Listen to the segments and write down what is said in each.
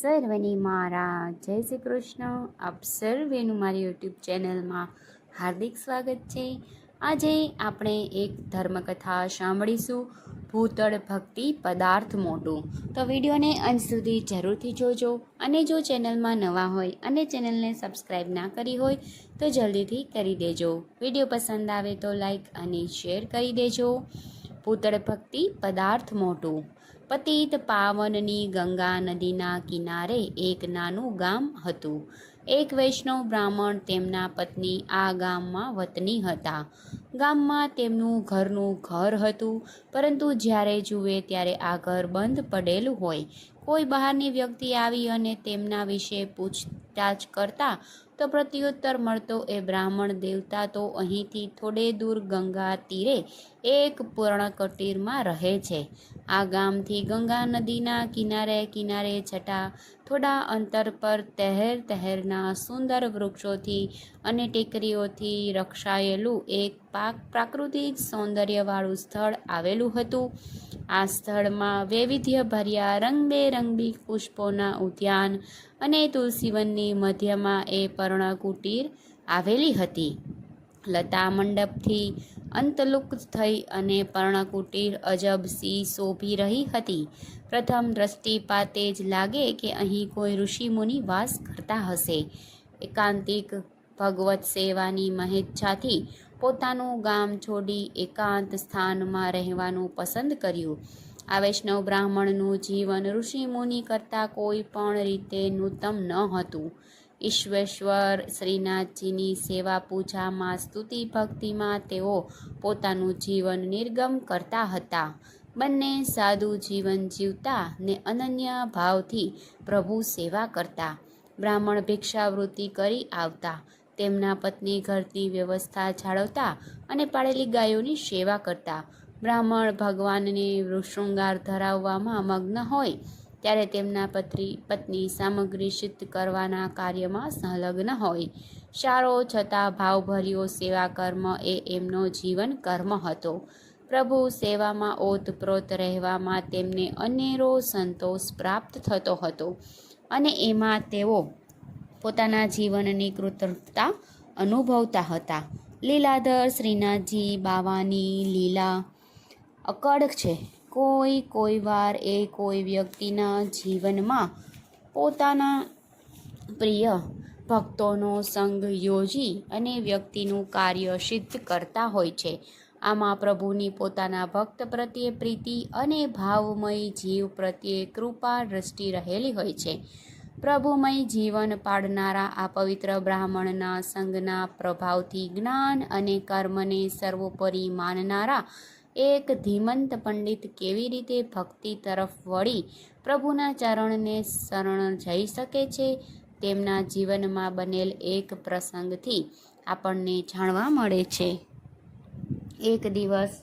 સર્વની મારા. જય શ્રી કૃષ્ણ. આપ સર્વેનું મારી યુટ્યુબ ચેનલમાં હાર્દિક સ્વાગત છે. આજે આપણે એક ધર્મકથા સાંભળીશું. ભૂતળ ભક્તિ પદાર્થ મોટું તો વિડીયોને અંત સુધી જરૂરથી જોજો અને જો ચેનલમાં નવા હોય અને ચેનલને સબસ્ક્રાઈબ ના કરી હોય તો જલ્દીથી કરી દેજો. વીડિયો પસંદ આવે તો લાઈક અને શેર કરી દેજો. ભૂતળ ભક્તિ પદાર્થ મોટું પતિત પાવનની ગંગા નદીના કિનારે એક નાનું ગામ હતું. એક વૈષ્ણવ બ્રાહ્મણ તેમના પત્ની આ ગામમાં વતની હતા. ગામમાં તેમનું ઘરનું ઘર હતું, પરંતુ જ્યારે જુએ ત્યારે આ ઘર બંધ પડેલું હોય. કોઈ બહારની વ્યક્તિ આવી અને તેમના વિશે પૂછતાછ કરતા તો પ્રત્યુત્તર મળતો એ બ્રાહ્મણ દેવતા તો અહીંથી થોડે દૂર ગંગા તીરે એક પૂર્ણ કુટીરમાં રહે છે. આ ગામથી ગંગા નદીના કિનારે કિનારે છટા થોડા અંતર પર તહેર તહેરના સુંદર વૃક્ષોથી અને ટેકરીઓથી રક્ષાયેલું એક પાક પ્રાકૃતિક સૌંદર્યવાળું સ્થળ આવેલું હતું. આ સ્થળમાં વૈવિધ્યભર્યા રંગબેરંગી પુષ્પોના ઉદ્યાન અને તુલસીવનની મધ્યમાં એ પર્ણકુટીર આવેલી હતી. લતા મંડપથી અંતલુપ્ત થઈ અને પર્ણકુટીર અજબ સી શોભી રહી હતી. પ્રથમ દ્રષ્ટિપાતે જ લાગે કે અહીં કોઈ ઋષિમુનિ વાસ કરતા હશે. એકાંતિક ભગવત સેવાની મહેચ્છાથી પોતાનું ગામ છોડી એકાંત સ્થાનમાં રહેવાનું પસંદ કર્યું. આ વૈષ્ણવ બ્રાહ્મણનું જીવન ઋષિમુનિ કરતાં કોઈ પણ રીતે નૂતમ ન હતું. ઈશ્વેશ્વર, શ્રીનાથજીની સેવા, પૂજામાં, સ્તુતિ, ભક્તિમાં તેઓ પોતાનું જીવન નિર્ગમ કરતા હતા. બંને સાદું જીવન જીવતા ને અનન્ય ભાવથી પ્રભુ સેવા કરતા. બ્રાહ્મણ ભિક્ષાવૃત્તિ કરી આવતા. તેમના પત્ની ઘરની વ્યવસ્થા જાળવતા અને પાળેલી ગાયોની સેવા કરતા. બ્રાહ્મણ ભગવાનને વૃશૃંગાર ધરાવવામાં મગ્ન હોય ત્યારે તેમના પત્રી, પત્ની સામગ્રી સિદ્ધ કરવાના કાર્યમાં સંલગ્ન હોય. સારો છતાં ભાવભર્યો સેવા કર્મ એ એમનો જીવન કર્મ હતો. પ્રભુ સેવામાં ઓતપ્રોત રહેવામાં તેમને અનેરો સંતોષ પ્રાપ્ત થતો હતો અને એમાં તેઓ પોતાના જીવનની કૃતજ્ઞતા અનુભવતા હતા. લીલાધર શ્રીનાથજી બાવાની લીલા અકડ છે. કોઈ કોઈ વાર એ કોઈ વ્યક્તિના જીવનમાં પોતાના પ્રિય ભક્તોનો સંગ યોજી અને વ્યક્તિનું કાર્ય સિદ્ધ કરતા હોય છે. આમાં પ્રભુની પોતાના ભક્ત પ્રત્યે પ્રીતિ અને ભાવમય જીવ પ્રત્યે કૃપા દ્રષ્ટિ રહેલી હોય છે. પ્રભુમય જીવન પાડનારા આ પવિત્ર બ્રાહ્મણના સંગના પ્રભાવથી જ્ઞાન અને કર્મને સર્વોપરી માનનારા એક ધીમંત પંડિત કેવી રીતે ભક્તિ તરફ વળી પ્રભુના ચરણને શરણ જઈ શકે છે? તેમના જીવનમાં બનેલ એક પ્રસંગથી આપણને જાણવા મળે છે. એક દિવસ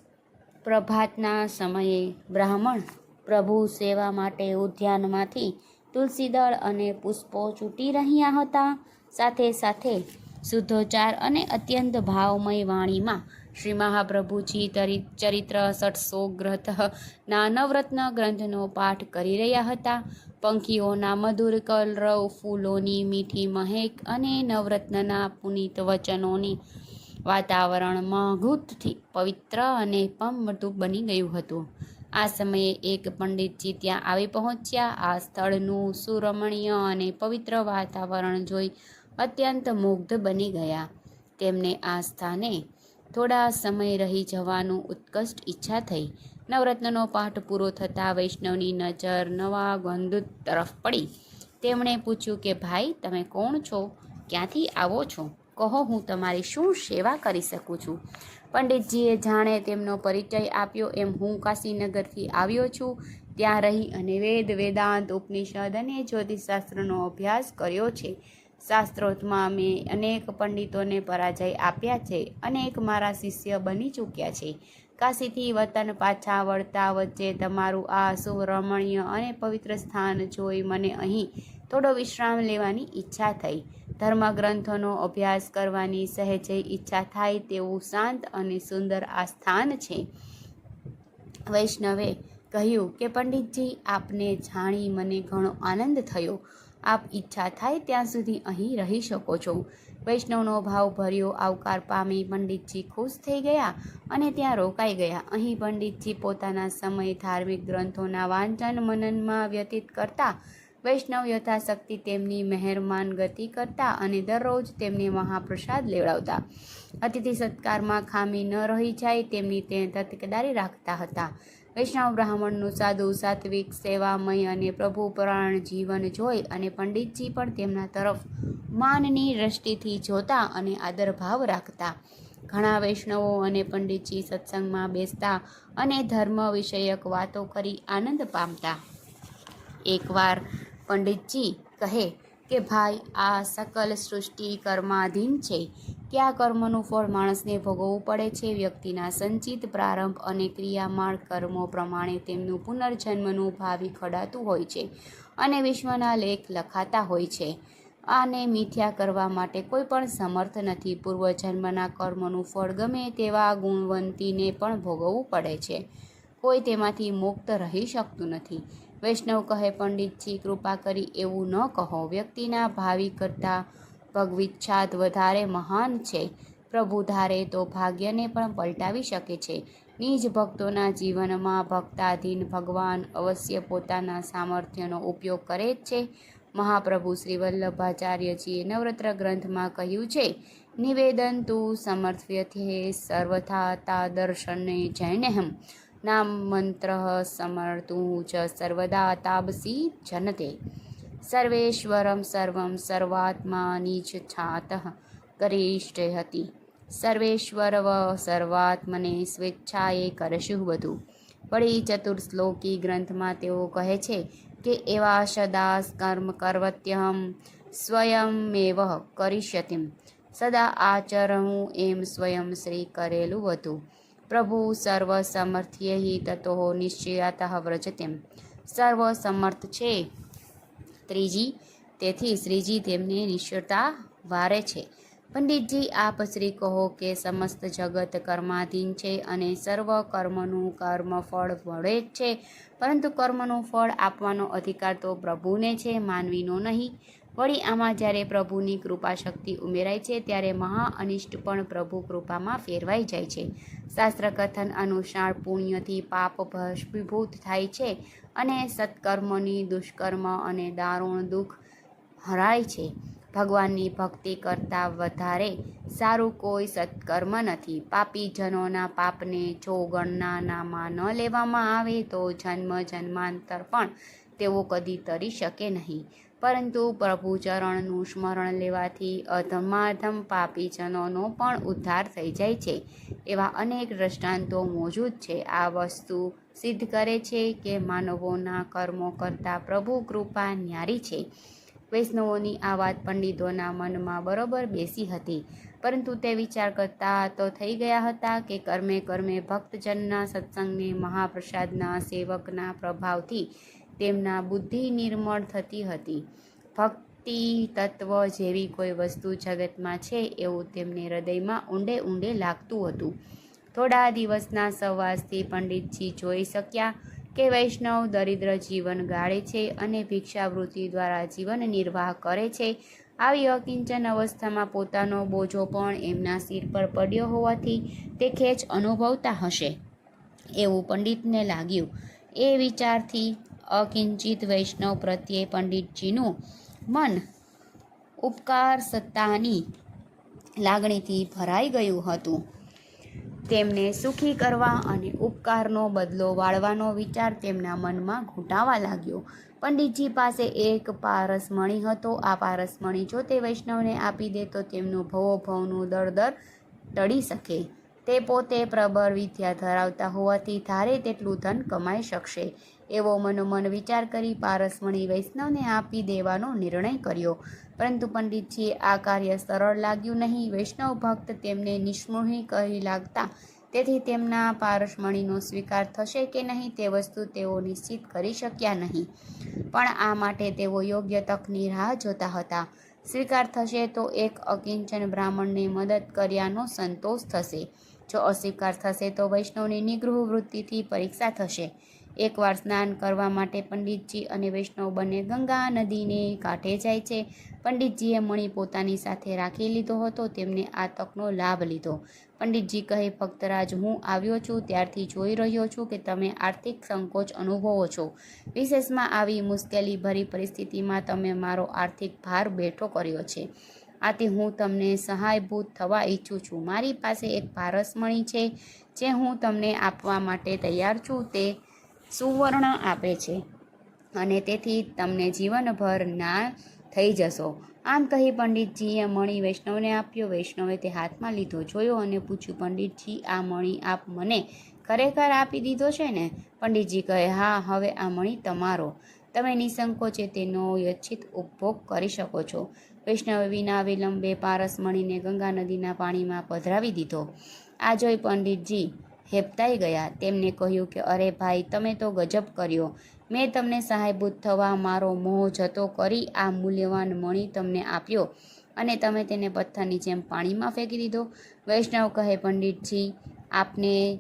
પ્રભાતના સમયે બ્રાહ્મણ પ્રભુ સેવા માટે ઉદ્યાનમાંથી તુલસીદળ અને પુષ્પો ચૂંટી રહ્યા હતા. સાથે સાથે શુદ્ધોચાર અને અત્યંત ભાવમય વાણીમાં શ્રી મહાપ્રભુજી ચરિત્ર ષટસો ગ્રંથના નવરત્ન ગ્રંથનો પાઠ કરી રહ્યા હતા. પંખીઓના મધુર કલરવ, ફૂલોની મીઠી મહેક અને નવરત્નના પુનિત વચનોની વાતાવરણ મહૂતથી પવિત્ર અને પમટું બની ગયું હતું. આ સમયે એક પંડિતજી ત્યાં આવી પહોંચ્યા. આ સ્થળનું સુરમણીય અને પવિત્ર વાતાવરણ જોઈ અત્યંત મુગ્ધ બની ગયા. તેમને આ સ્થાને થોડા સમય રહી જવાનું ઉત્કૃષ્ટ ઈચ્છા થઈ. નવરત્નનો પાઠ પૂરો થતાં વૈષ્ણવની નજર નવા ગંદુત તરફ પડી. તેમણે પૂછ્યું કે, ભાઈ, તમે કોણ છો? ક્યાંથી આવો છો? કહો, હું તમારી શું સેવા કરી શકું છું? પંડિતજીએ જાણે તેમનો પરિચય આપ્યો એમ હું કાશીનગરથી આવ્યો છું. ત્યાં રહી અને વેદ, વેદાંત, ઉપનિષદ અને જ્યોતિષશાસ્ત્રનો અભ્યાસ કર્યો છે. શાસ્ત્રોતમાં મેં અનેક પંડિતોને પરાજય આપ્યા છે અનેક મારા શિષ્ય બની ચૂક્યા છે. કાશીથી વતન પાછા વળતા વચ્ચે તમારું આ સુરમણીય અને પવિત્ર સ્થાન જોઈ મને અહીં થોડો વિશ્રામ લેવાની ઈચ્છા થઈ. ધર્મગ્રંથોનો અભ્યાસ કરવાની સહેજે ઈચ્છા થાય તેવું શાંત અને સુંદર આ સ્થાન છે. વૈષ્ણવે કહ્યું કે પંડિતજી, આપને જાણી મને ઘણો આનંદ થયો. આપ ઈચ્છા થાય ત્યાં સુધી અહીં રહી શકો છો. વૈષ્ણવનો ભાવ ભર્યો, આવકાર પામી, પંડિતજી ખુશ થઈ ગયા અને ત્યાં રોકાઈ ગયા. અહીં પંડિતજી પોતાના સમય ધાર્મિક ગ્રંથોના વાંચન મનનમાં વ્યતીત કરતા, વૈષ્ણવ યથાશક્તિ તેમની મહેરમાન ગતિ કરતા અને દરરોજ તેમને મહાપ્રસાદ લેવડાવતા. અતિથિ સત્કારમાં ખામી ન રહી જાય તેમની તે તકેદારી રાખતા હતા. વૈષ્ણવ બ્રાહ્મણનું સાદું સાત્વિક, સેવામય અને પ્રભુપરાયણ જીવન જોઈ અને પંડિતજી પણ તેમના તરફ માનની દ્રષ્ટિથી જોતા અને આદરભાવ રાખતા. ઘણા વૈષ્ણવો અને પંડિતજી સત્સંગમાં બેસતા અને ધર્મ વિષયક વાતો કરી આનંદ પામતા. એકવાર પંડિતજી કહે કે, ભાઈ, આ સકલ સૃષ્ટિ કર્માધીન છે. કે આ કર્મનું ફળ માણસને ભોગવવું પડે છે. વ્યક્તિના સંચિત પ્રારંભ અને ક્રિયામાળ કર્મો પ્રમાણે તેમનું પુનર્જન્મનું ભાવિ ખડાતું હોય છે અને વિશ્વના લેખ લખાતા હોય છે. આને મિથ્યા કરવા માટે કોઈ પણ સમર્થ નથી. પૂર્વજન્મના કર્મનું ફળ ગમે તેવા ગુણવંતીને પણ ભોગવવું પડે છે. કોઈ તેમાંથી મુક્ત રહી શકતું નથી. વૈષ્ણવ કહે, પંડિતજી, કૃપા કરી એવું ન કહો. વ્યક્તિના ભાવિ કરતાં ભગવિચ્છાદ વધારે મહાન છે. પ્રભુ ધારે તો ભાગ્યને પણ પલટાવી શકે છે. નિજ ભક્તોના જીવનમાં ભક્તાધીન ભગવાન અવશ્ય પોતાના સામર્થ્યનો ઉપયોગ કરે જ છે. મહાપ્રભુ શ્રી વલ્લભાચાર્યજીએ નવરત્ર ગ્રંથમાં કહ્યું છે, નિવેદન તું સમર્થ્યથે સર્વથા તા દર્શને જૈનહમ નામ મંત્ર સમર્તું ચ સર્વદા તાબસી જનતે. સર્વેશ્વરમ સર્વમ સર્વાત્માની જ છાત ગરિષ્ઠ હતી સર્વેશ્વરવ સર્વાત્મને સ્વેચ્છાએ કરશું બધું વળી ચતુર્શ્લોકી ગ્રંથમાં તેઓ કહે છે કે એવા સદાસ કર્મ કરવત્યહમ સ્વયમેવ કરિષ્યતિમ સદા આચરહું એમ સ્વયં શ્રી કરેલું હતું પ્રભુ સર્વ સમર્થ્ય તતો નિશ્ચયાત વ્રજતેમ સર્વ સમર્થ છે ત્રીજી. તેથી શ્રીજી તેમની નિશ્ચયતા વારે છે. પંડિતજી, આપ શ્રી કહો કે સમસ્ત જગત કર્માધીન છે અને સર્વ કર્મનું કર્મ ફળ મળે જ છે. પરંતુ કર્મનું ફળ આપવાનો અધિકાર તો પ્રભુને છે, માનવીનો નહીં. વળી આમાં જ્યારે પ્રભુની કૃપા શક્તિ ઉમેરાય છે, ત્યારે મહા અનિષ્ટ પણ પ્રભુ કૃપામાં ફેરવાઈ જાય છે. શાસ્ત્ર કથન અનુસાર પુણ્યથી પાપ ભસ્મીભૂત થાય છે અને સત્કર્મની દુષ્કર્મ અને દારૂણ દુઃખ હરાય છે. ભગવાનની ભક્તિ કરતાં વધારે સારું કોઈ સત્કર્મ નથી. પાપી જનોના પાપને જો ગણનાનામાં ન લેવામાં આવે, તો જન્મ જન્માંતર પણ તેઓ કદી તરી શકે નહીં. પરંતુ પ્રભુ ચરણનું સ્મરણ લેવાથી અધમાધમ પાપીજનોનો પણ ઉદ્ધાર થઈ જાય છે. એવા અનેક દ્રષ્ટાંતો મોજૂદ છે. આ વસ્તુ સિદ્ધ કરે છે કે માનવોના કર્મો કરતાં પ્રભુ કૃપા ન્યારી છે. વૈષ્ણવોની આ વાત પંડિતોના મનમાં બરોબર બેસી હતી. પરંતુ તે વિચાર કરતા તો થઈ ગયા હતા કે કર્મે કર્મે ભક્તજનના સત્સંગને મહાપ્રસાદના સેવકના પ્રભાવથી તેમના બુદ્ધિ નિર્મળ થતી હતી. ભક્તિ તત્વ જેવી કોઈ વસ્તુ જગતમાં છે એવું તેમને હૃદયમાં ઊંડે ઊંડે લાગતું હતું. થોડા દિવસના સવાસથી પંડિતજી જોઈ શક્યા કે વૈષ્ણવ દરિદ્ર જીવન ગાળે છે અને ભિક્ષાવૃત્તિ દ્વારા જીવન નિર્વાહ કરે છે. આવી અકિંચન અવસ્થામાં પોતાનો બોજો પણ એમના સિર પર પડ્યો હોવાથી તે ખેંચ અનુભવતા હશે. એવું પંડિતને લાગ્યું. એ વિચારથી અકિંચિત વૈષ્ણવ પ્રત્યે પંડિતજીનું મન ઉપકાર સત્તાની લાગણીથી ભરાઈ ગયું હતું. તેમને સુખી કરવા અને ઉપકારનો બદલો વાળવાનો વિચાર તેમના મનમાં ઘૂંટાવા લાગ્યો. પંડિતજી પાસે એક પારસમણી હતો. આ પારસમણી જો તે વૈષ્ણવને આપી દે તો તેમનું ભવોભવનું દળદર ટળી શકે. તે પોતે પ્રબળ વિદ્યા ધરાવતા હોવાથી ધારે તેટલું ધન કમાઈ શકશે. એવો મનોમન વિચાર કરી પારસમણી વૈષ્ણવને આપી દેવાનો નિર્ણય કર્યો. પરંતુ પંડિતજીએ આ કાર્ય સરળ લાગ્યું નહીં. વૈષ્ણવ ભક્ત તેમને નિષ્મોહી કહી લાગતા, તેથી તેમના પારસમણીનો સ્વીકાર થશે કે નહીં તે વસ્તુ તેઓ નિશ્ચિત કરી શક્યા નહીં. પણ આ માટે તેઓ યોગ્ય તકની રાહ જોતા હતા. સ્વીકાર થશે તો એક અકિંચન બ્રાહ્મણને મદદ કર્યાનો સંતોષ થશે. જો અસ્વીકાર થશે તો વૈષ્ણવની નિગૃહ વૃત્તિથી પરીક્ષા થશે. એકવાર સ્નાન કરવા માટે પંડિતજી અને વૈષ્ણવ બંને ગંગા નદીને કાંઠે જાય છે. પંડિતજીએ મણી પોતાની સાથે રાખી લીધો હતો, તેમને આ તકનો લાભ લીધો. પંડિતજી કહે, ભક્તરાજ, હું આવ્યો છું, ત્યારથી જોઈ રહ્યો છું કે તમે આર્થિક સંકોચ અનુભવો છો. વિશેષમાં આવી મુશ્કેલી ભરી પરિસ્થિતિમાં તમે મારો આર્થિક ભાર બેઠો કર્યો છે. આથી હું તમને સહાયભૂત થવા ઈચ્છું છું. મારી પાસે એક પારસમણી છે, જે હું તમને આપવા માટે તૈયાર છું. તે સુવર્ણ આપે છે. અને તેથી તમને જીવનભર ના થઈ જશો. આમ કહી પંડિતજીએ મણી વૈષ્ણવને આપ્યો. વૈષ્ણવે તે હાથમાં લીધો, જોયો અને પૂછ્યું, પંડિતજી, આ મણી આપ મને ખરેખર આપી દીધો છે ને? પંડિતજી કહે, હા, હવે આ મણી તમારો. તમે નિસંકોચે તેનો યચ્છિત ઉપભોગ કરી શકો છો. વૈષ્ણવે વિના વિલંબે પારસ મણીને ગંગા નદીના પાણીમાં પધરાવી દીધો. આ જોઈ પંડિતજી હેપતાઈ ગયા. તેમને કહ્યું કે, અરે ભાઈ, તમે તો ગજબ કર્યો. મેં તમને સહાયભૂત થવા મારો મોહ જતો કરી આ મૂલ્યવાન મણી તમને આપ્યો અને તમે તેને પથ્થરની જેમ પાણીમાં ફેંકી દીધો. વૈષ્ણવ કહે, પંડિતજી, આપને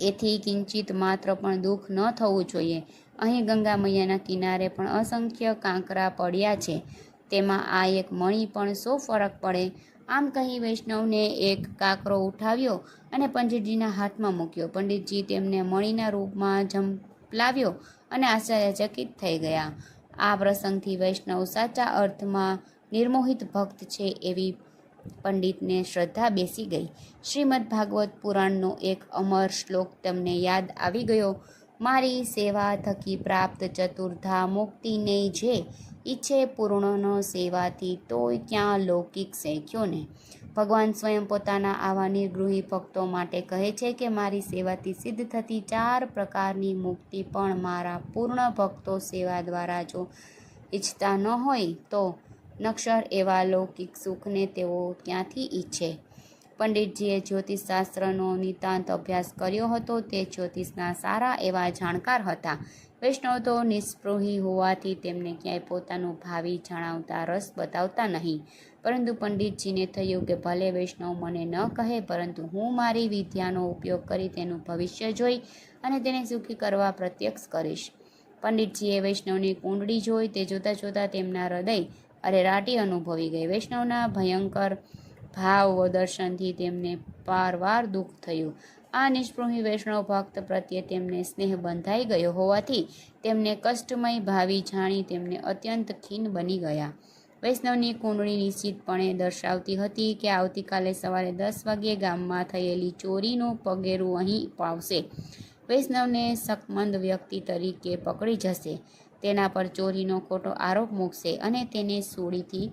એથી કિંચિત માત્ર પણ દુઃખ ન થવું જોઈએ. અહીં ગંગા મૈયાના કિનારે પણ અસંખ્ય કાંકરા પડ્યા છે. તેમાં આ એક મણી પણ શો ફરક પડે આમ કહી વૈષ્ણવને એક કાકરો ઉઠાવ્યો અને પંડિતજીના હાથમાં મૂક્યો. પંડિતજી તેમને મણીના રૂપમાં ઝંપલાવ્યો અને આશ્ચર્યચકિત થઈ ગયા. આ પ્રસંગથી વૈષ્ણવ સાચા અર્થમાં નિર્મોહિત ભક્ત છે એવી પંડિતને શ્રદ્ધા બેસી ગઈ. શ્રીમદ ભાગવત પુરાણનો એક અમર શ્લોક તેમને યાદ આવી ગયો. મારી સેવા થકી પ્રાપ્ત ચતુર્ધા મુક્તિને જે ઈચ્છે પૂર્ણનો સેવાથી તોય ક્યાં લૌકિક શેખ્યો ને ભગવાન સ્વયં પોતાના આવા નિર્ગૃહી ભક્તો માટે કહે છે કે, મારી સેવાથી સિદ્ધ થતી ચાર પ્રકારની મુક્તિ પણ મારા પૂર્ણ ભક્તો સેવા દ્વારા જો ઈચ્છતા ન હોય, તો નક્ષર એવા લૌકિક સુખને તેઓ ક્યાંથી ઈચ્છે? પંડિતજીએ જ્યોતિષશાસ્ત્રનો નિતાંત અભ્યાસ કર્યો હતો. તે જ્યોતિષના સારા એવા જાણકાર હતા. વૈષ્ણવ તો નિષ્પ્રોહી હોવાથી તેમને ક્યાંય પોતાનું ભાવિ જણાવતા રસ બતાવતા નહીં. પરંતુ પંડિતજીને થયું કે ભલે વૈષ્ણવ મને ન કહે, પરંતુ હું મારી વિદ્યાનો ઉપયોગ કરી તેનું ભવિષ્ય જોઈ અને તેને સુખી કરવા પ્રત્યક્ષ કરીશ. પંડિતજીએ વૈષ્ણવની કુંડળી જોઈ, તે જોતાં જોતાં તેમના હૃદય અરે રાટી અનુભવી ગઈ. વૈષ્ણવના ભયંકર ભાવ દર્શનથી તેમને પારવાર દુઃખ થયું. આ નિષ્પૃહી વૈષ્ણવ ભક્ત પ્રત્યે તેમને સ્નેહ બંધાઈ ગયો હોવાથી તેમને કષ્ટમય ભાવિ જાણી તેમને અત્યંત ખીન બની ગયા. વૈષ્ણવની કુંડળી નિશ્ચિતપણે દર્શાવતી હતી કે આવતીકાલે સવારે દસ વાગ્યે ગામમાં થયેલી ચોરીનું પગેરું અહીં પાવશે. વૈષ્ણવને શકમંદ વ્યક્તિ તરીકે પકડી જશે. તેના પર ચોરીનો ખોટો આરોપ મૂકશે અને તેને સોળીથી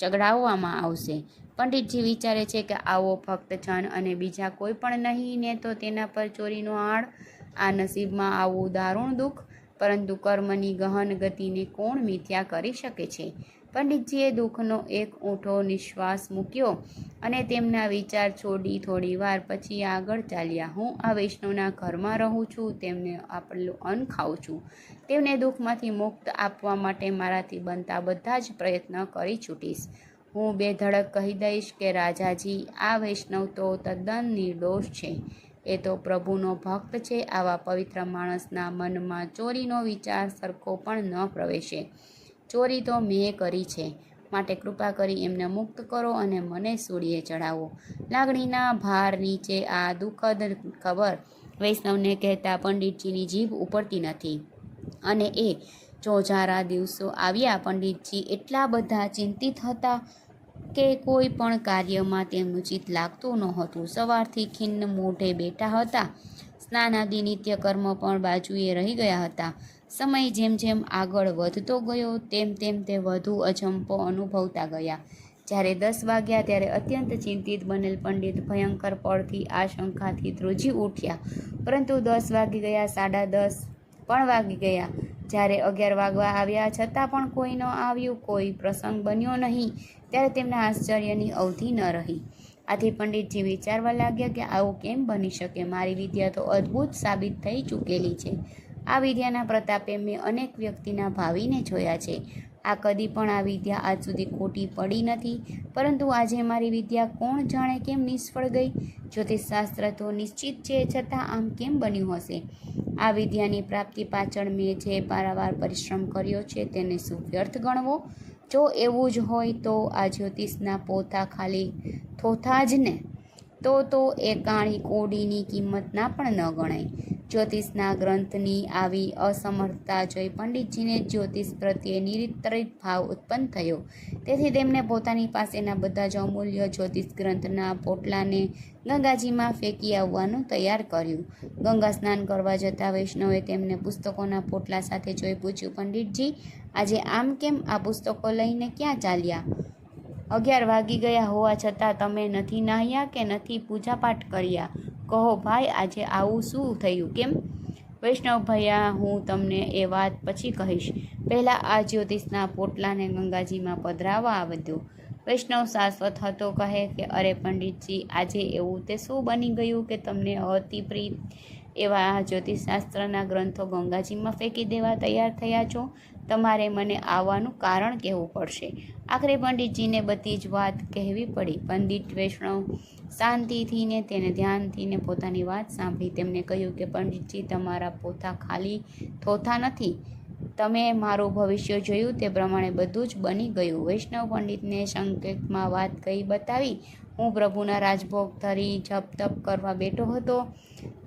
ચગડાવવામાં આવશે. પંડિતજી વિચારે છે કે આવો ભક્તજન અને બીજા કોઈ પણ નહીં ને તો તેના પર ચોરીનો આડ આ નસીબમાં આવું દારૂણ દુઃખ, પરંતુ કર્મની ગહન ગતિને કોણ મિથ્યા કરી શકે છે? પંડિતજીએ દુઃખનો એક ઊંઠો નિશ્વાસ મૂક્યો અને તેમના વિચાર છોડી થોડી વાર પછી આગળ ચાલ્યા. હું આ વૈષ્ણવના ઘરમાં રહું છું, તેમને આપેલું અન્ન ખાઉં છું. તેમને દુઃખમાંથી મુક્ત આપવા માટે મારાથી બનતા બધા જ પ્રયત્ન કરી છૂટીશ. હું બે ધડક કહી દઈશ કે, રાજાજી, આ વૈષ્ણવ તો તદ્દન નિર્દોષ છે. એ તો પ્રભુનો ભક્ત છે. આવા પવિત્ર માણસના મનમાં ચોરીનો વિચાર સરખો પણ ન પ્રવેશે. ચોરી તો મેં કરી છે. માટે કૃપા કરી એમને મુક્ત કરો અને મને સૂર્યે ચડાવો લાગણીના ભાર નીચે આ દુઃખદ ખબર વૈષ્ણવને કહેતા પંડિતજીની જીભ ઉપડતી નથી. અને એ ચોજારા દિવસો આવ્યા, પંડિતજી એટલા બધા ચિંતિત હતા કે કોઈ પણ કાર્યમાં તેમનું ચિત્ત લાગતું નહોતું. સવારથી ખિન્ન મોઢે બેઠા હતા. સ્નાન આદિ નિત્યકર્મ પણ બાજુએ રહી ગયા હતા. સમય જેમ જેમ આગળ વધતો ગયો, તેમ તેમ તે વધુ અજંપો અનુભવતા ગયા. જ્યારે દસ વાગ્યા, ત્યારે અત્યંત ચિંતિત બનેલ પંડિત ભયંકર પડથી આશંકાથી ધ્રુજી ઉઠ્યા. પરંતુ દસ વાગી ગયા, સાડા દસ પણ વાગી ગયા. જ્યારે અગિયાર વાગવા આવ્યા છતાં પણ કોઈ ન આવ્યું, કોઈ પ્રસંગ બન્યો નહીં, ત્યારે તેમના આશ્ચર્યની અવધિ ન રહી. આથી પંડિતજી વિચારવા લાગ્યા કે આવું કેમ બની શકે? મારી વિદ્યા તો અદ્ભુત સાબિત થઈ ચૂકેલી છે. આ વિદ્યાના પ્રતાપે મેં અનેક વ્યક્તિના ભાવિને જોયા છે. આ કદી પણ આ વિદ્યા આજ સુધી ખોટી પડી નથી, પરંતુ આજે મારી વિદ્યા કોણ જાણે કેમ નિષ્ફળ ગઈ? જ્યોતિષશાસ્ત્ર તો નિશ્ચિત છે, છતાં આમ કેમ બન્યું હશે? આ વિદ્યાની પ્રાપ્તિ પાછળ મેં જે પારાવાર પરિશ્રમ કર્યો છે તેને શું વ્યર્થ ગણવો. જો એવું જ હોય તો આ જ્યોતિષના પોતા ખાલી થોથા જ ને? તો તો એ કાણી કોડીની કિંમત ના પણ ન ગણાય. જ્યોતિષના ગ્રંથની આવી અસમર્થતા જોઈ પંડિતજીને જ્યોતિષ પ્રત્યે નિરિતરિત ભાવ ઉત્પન્ન થયો. તેથી તેમણે પોતાની પાસેના બધા જ અમૂલ્ય જ્યોતિષ ગ્રંથના પોટલાને ગંગાજીમાં ફેંકી આવવાનું તૈયાર કર્યું. ગંગા સ્નાન કરવા જતા વૈષ્ણવે તેમને પુસ્તકોના પોટલા સાથે જોઈ પૂછ્યું, પંડિતજી, આજે આમ કેમ આ પુસ્તકો લઈને ક્યાં ચાલ્યા? અગિયાર વાગી ગયા હોવા છતાં તમે નથી નાહ્યા કે નથી પૂજાપાઠ કર્યા? કહો ભાઈ, આજે આવું શું થયું? કેમ? વૈષ્ણવ ભૈયા હું તમને એ વાત પછી કહીશ. પહેલાં આ જ્યોતિષના પોટલાને ગંગાજીમાં પધરાવવા આવ્યો વૈષ્ણવ શાશ્વત હતો, કહે કે, અરે પંડિતજી, આજે એવું તે શું બની ગયું કે તમને અતિ પ્રિય એવા જ્યોતિષશાસ્ત્રના ગ્રંથો ગંગાજીમાં ફેંકી દેવા તૈયાર થયા છો? તમારે મને આવવાનું કારણ કહેવું પડશે. આખરે પંડિતજીને બધી જ વાત કહેવી પડી. પંડિત વૈષ્ણવ શાંતિથી ને તેને ધ્યાનથી ને પોતાની વાત સાંભળી. તેમને કહ્યું કે, પંડિતજી, તમારા પોતા ખાલી થોથા નથી. તમે મારું ભવિષ્ય જોયું તે પ્રમાણે બધું જ બની ગયું. વૈષ્ણવ પંડિતને સંકેતમાં વાત કહી બતાવી, હું પ્રભુના રાજભોગ ધરી જપ તપ કરવા બેઠો હતો.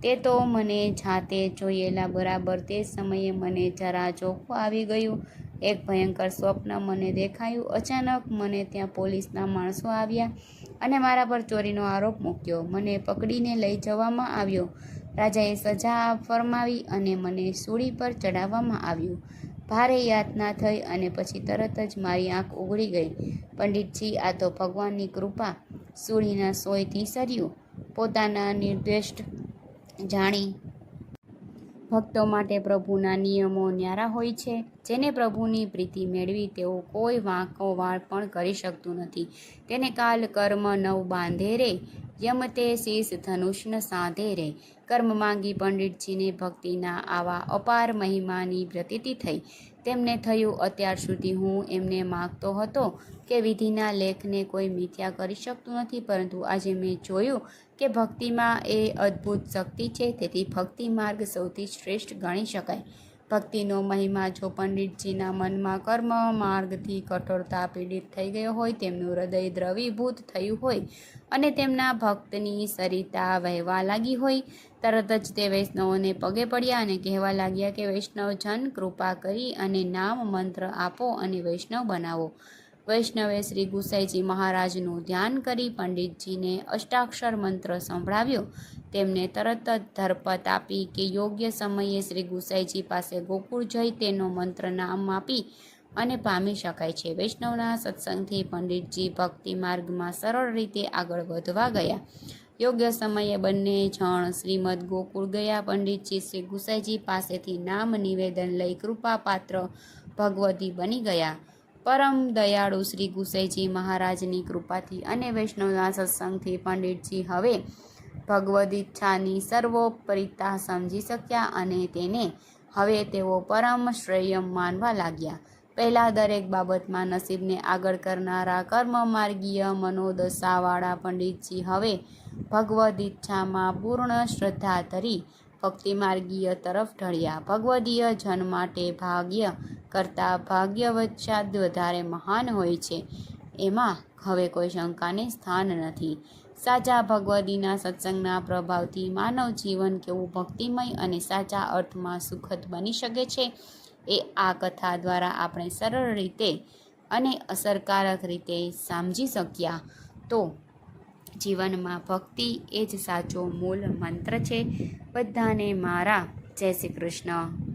તે તો મને જાતે જોયેલા બરાબર તે સમયે મને જરા ચોખ્ખું આવી ગયું. એક ભયંકર સ્વપ્ન મને દેખાયું. અચાનક મને ત્યાં પોલીસના માણસો આવ્યા. અને મારા પર ચોરીનો આરોપ મૂક્યો. મને પકડીને લઈ જવામાં આવ્યો. રાજાએ સજા ફરમાવી અને મને સૂળી પર ચડાવવામાં આવ્યું. ભારે યાતના થઈ અને પછી તરત જ મારી આંખ ઉઘડી ગઈ. પંડિતજી, આ તો ભગવાનની કૃપા. સૂળીના સોયથી સર્યું. પોતાના નિર્દિષ્ટ જાણી ભક્તો માટે પ્રભુના નિયમો ન્યારા હોય છે. જેને પ્રભુની પ્રીતિ મેળવી તેઓ કોઈ વાંકો વાળ પણ કરી શકતું નથી. તેને કાલ કર્મ નવ બાંધે રે યમતે શીશ ધનુષ્ણ સાંધે રે. કર્મ માંગી પંડિતજીને ભક્તિના આવા અપાર મહિમાની પ્રતીતિ થઈ. તેમને થયું અત્યાર સુધી હું એમને માગતો હતો કે વિધિના લેખને કોઈ મિથ્યા કરી શકતું નથી, પરંતુ આજે મેં જોયું કે ભક્તિમાં એ અદ્ભુત શક્તિ છે, તેથી ભક્તિ માર્ગ સૌથી શ્રેષ્ઠ ગણી શકાય. ભક્તિનો મહિમા જો પંડિતજીના મનમાં કર્મ માર્ગથી કઠોરતા પીડિત થઈ ગયો હોય, તેમનું હૃદય દ્રવીભૂત થયું હોય અને તેમના ભક્તની સરિતા વહેવા લાગી હોય તરત જ તે વૈષ્ણવોને પગે પડ્યા અને કહેવા લાગ્યા કે વૈષ્ણવજન કૃપા કરી અને નામ મંત્ર આપો અને વૈષ્ણવ બનાવો. વૈષ્ણવે શ્રી ગુસાઈજી મહારાજનું ધ્યાન કરી પંડિતજીને અષ્ટાક્ષર મંત્ર સંભળાવ્યો. તેમને તરત જ ધરપત આપી કે, યોગ્ય સમયે શ્રી ગુસાઈજી પાસે ગોકુળ જઈ તેનો મંત્ર નામ આપી અને પામી શકાય છે. વૈષ્ણવના સત્સંગથી પંડિતજી ભક્તિ માર્ગમાં સરળ રીતે આગળ વધવા ગયા. યોગ્ય સમયે બંને જણ શ્રીમદ ગોકુળ ગયા. પંડિતજી શ્રી ગુસાઈજી પાસેથી નામ નિવેદન લઈ કૃપાપાત્ર ભગવતી બની ગયા. પરમ દયાળુ શ્રી ગુસાઈજી મહારાજની કૃપાથી અને વૈષ્ણવના સત્સંગથી પંડિતજી હવે ભગવદ ઈચ્છાની સર્વોપરિતા સમજી શક્યા અને તેને હવે તેઓ પરમ શ્રેય માનવા લાગ્યા. પહેલાં દરેક બાબતમાં નસીબને આગળ કરનારા કર્મમાર્ગીય મનોદશાવાળા પંડિતજી હવે ભગવદ ઈચ્છામાં પૂર્ણ શ્રદ્ધા ધરી ભક્તિમાર્ગીય તરફ ઢળ્યા. ભગવદીય જન માટે ભાગ્ય કરતાં ભાગ્યવચ્છાદ વધારે મહાન હોય છે. એમાં હવે કોઈ શંકાને સ્થાન નથી. સાચા ભગવદીના સત્સંગના પ્રભાવથી માનવ જીવન કેવું ભક્તિમય અને સાચા અર્થમાં સુખદ બની શકે છે? એ આ કથા દ્વારા આપણે સરળ રીતે અને અસરકારક રીતે સમજી શક્યા. તો જીવનમાં ભક્તિ એ જ સાચો મૂળ મંત્ર છે. બધાને મારા. જય શ્રી કૃષ્ણ.